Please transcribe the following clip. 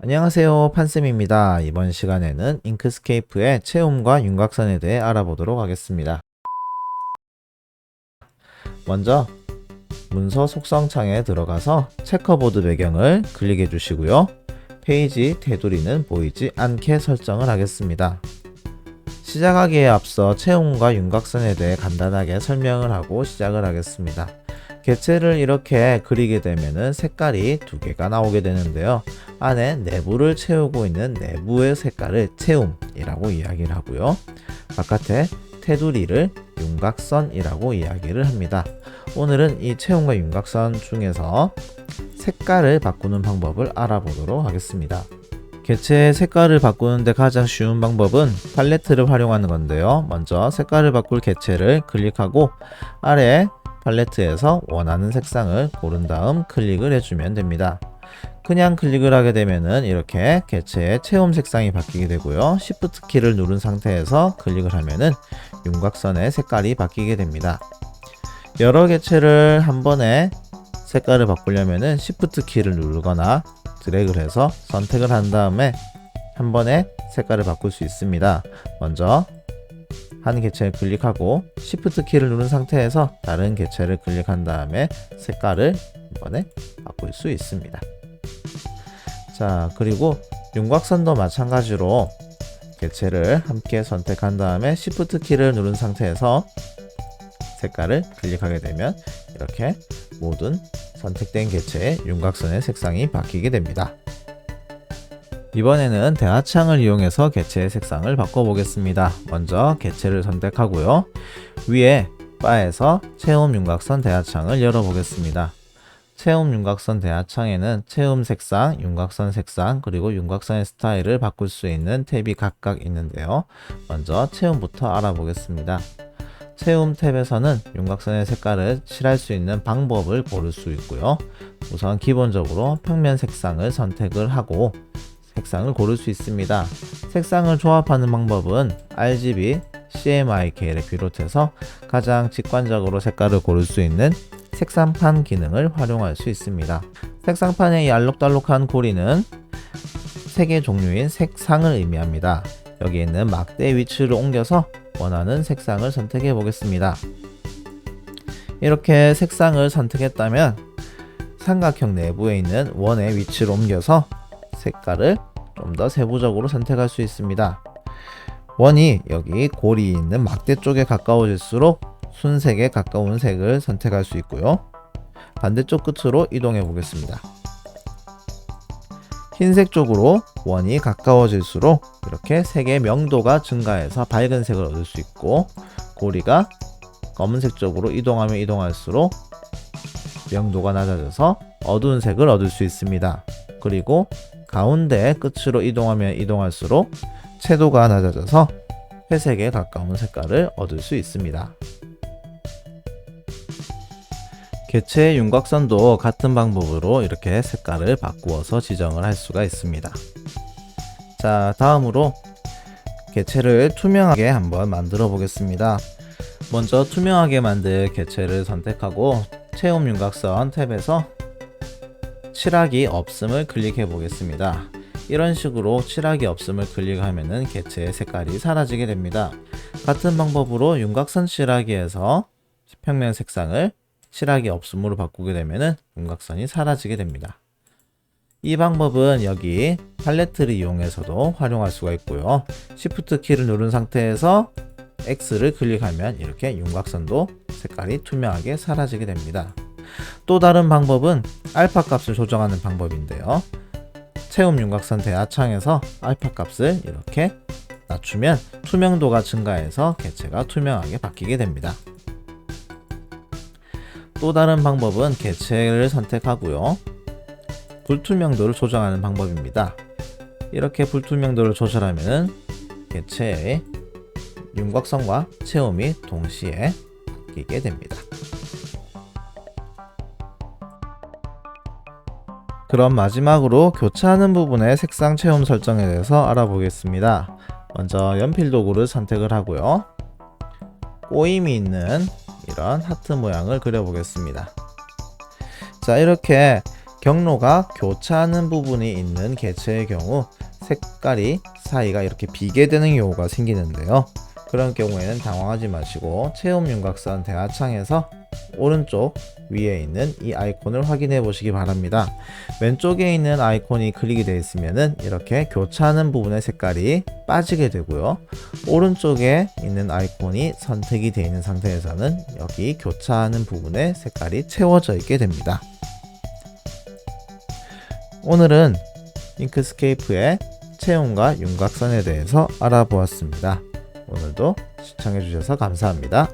안녕하세요 판쌤입니다. 이번 시간에는 잉크스케이프의 체험과 윤곽선에 대해 알아보도록 하겠습니다. 먼저 문서 속성창에 들어가서 체커보드 배경을 클릭해 주시고요. 페이지 테두리는 보이지 않게 설정을 하겠습니다. 시작하기에 앞서 체온과 윤곽선에 대해 간단하게 설명을 하고 시작을 하겠습니다. 개체를 이렇게 그리게 되면은 색깔이 두 개가 나오게 되는데요. 안에 내부를 채우고 있는 내부의 색깔을 체움이라고 이야기를 하고요. 바깥에 테두리를 윤곽선이라고 이야기를 합니다. 오늘은 이 체움과 윤곽선 중에서 색깔을 바꾸는 방법을 알아보도록 하겠습니다. 개체의 색깔을 바꾸는데 가장 쉬운 방법은 팔레트를 활용하는 건데요. 먼저 색깔을 바꿀 개체를 클릭하고 아래 팔레트에서 원하는 색상을 고른 다음 클릭을 해주면 됩니다. 그냥 클릭을 하게 되면은 이렇게 개체의 체험 색상이 바뀌게 되고요. Shift 키를 누른 상태에서 클릭을 하면은 윤곽선의 색깔이 바뀌게 됩니다. 여러 개체를 한 번에 색깔을 바꾸려면은 Shift 키를 누르거나 드래그를 해서 선택을 한 다음에 한 번에 색깔을 바꿀 수 있습니다. 먼저 한 개체를 클릭하고 Shift 키를 누른 상태에서 다른 개체를 클릭한 다음에 색깔을 한 번에 바꿀 수 있습니다. 자, 그리고 윤곽선도 마찬가지로 개체를 함께 선택한 다음에 Shift 키를 누른 상태에서 색깔을 클릭하게 되면 이렇게 모든 선택된 개체의 윤곽선의 색상이 바뀌게 됩니다. 이번에는 대화창을 이용해서 개체의 색상을 바꿔보겠습니다. 먼저 개체를 선택하고요. 위에 바에서 체험 윤곽선 대화창을 열어보겠습니다. 체험 윤곽선 대화창에는 체험 색상, 윤곽선 색상, 그리고 윤곽선의 스타일을 바꿀 수 있는 탭이 각각 있는데요. 먼저 체험부터 알아보겠습니다. 체험 탭에서는 윤곽선의 색깔을 칠할 수 있는 방법을 고를 수 있고요. 우선 기본적으로 평면 색상을 선택을 하고 색상을 고를 수 있습니다. 색상을 조합하는 방법은 RGB, CMYK를 비롯해서 가장 직관적으로 색깔을 고를 수 있는 색상판 기능을 활용할 수 있습니다. 색상판의 이 알록달록한 고리는 색의 종류인 색상을 의미합니다. 여기 있는 막대 위치를 옮겨서 원하는 색상을 선택해 보겠습니다. 이렇게 색상을 선택했다면 삼각형 내부에 있는 원의 위치를 옮겨서 색깔을 좀 더 세부적으로 선택할 수 있습니다. 원이 여기 고리 있는 막대 쪽에 가까워질수록 순색에 가까운 색을 선택할 수 있고요. 반대쪽 끝으로 이동해 보겠습니다. 흰색 쪽으로 원이 가까워질수록 이렇게 색의 명도가 증가해서 밝은 색을 얻을 수 있고 고리가 검은색 쪽으로 이동하면 이동할수록 명도가 낮아져서 어두운 색을 얻을 수 있습니다. 그리고 가운데 끝으로 이동하면 이동할수록 채도가 낮아져서 회색에 가까운 색깔을 얻을 수 있습니다. 개체의 윤곽선도 같은 방법으로 이렇게 색깔을 바꾸어서 지정을 할 수가 있습니다. 자, 다음으로 개체를 투명하게 한번 만들어 보겠습니다. 먼저 투명하게 만들 개체를 선택하고 체험 윤곽선 탭에서 칠하기 없음을 클릭해 보겠습니다. 이런 식으로 칠하기 없음을 클릭하면은 개체의 색깔이 사라지게 됩니다. 같은 방법으로 윤곽선 칠하기에서 평면 색상을 칠하기 없음으로 바꾸게 되면은 윤곽선이 사라지게 됩니다. 이 방법은 여기 팔레트를 이용해서도 활용할 수가 있고요. Shift 키를 누른 상태에서 X를 클릭하면 이렇게 윤곽선도 색깔이 투명하게 사라지게 됩니다. 또 다른 방법은 알파 값을 조정하는 방법인데요. 체험 윤곽선 대하창에서 알파 값을 이렇게 낮추면 투명도가 증가해서 개체가 투명하게 바뀌게 됩니다. 또 다른 방법은 개체를 선택하고요. 불투명도를 조정하는 방법입니다. 이렇게 불투명도를 조절하면 개체의 윤곽선과 체험이 동시에 바뀌게 됩니다. 그럼 마지막으로 교차하는 부분의 색상 체험 설정에 대해서 알아보겠습니다. 먼저 연필 도구를 선택을 하고요. 꼬임이 있는 이런 하트 모양을 그려보겠습니다. 자, 이렇게 경로가 교차하는 부분이 있는 개체의 경우 색깔이 사이가 이렇게 비게 되는 경우가 생기는데요. 그런 경우에는 당황하지 마시고 체험 윤곽선 대하창에서 오른쪽 위에 있는 이 아이콘을 확인해 보시기 바랍니다. 왼쪽에 있는 아이콘이 클릭이 되어 있으면은 이렇게 교차하는 부분의 색깔이 빠지게 되고요. 오른쪽에 있는 아이콘이 선택이 되어 있는 상태에서는 여기 교차하는 부분의 색깔이 채워져 있게 됩니다. 오늘은 잉크스케이프의 체온과 윤곽선에 대해서 알아보았습니다. 오늘도 시청해 주셔서 감사합니다.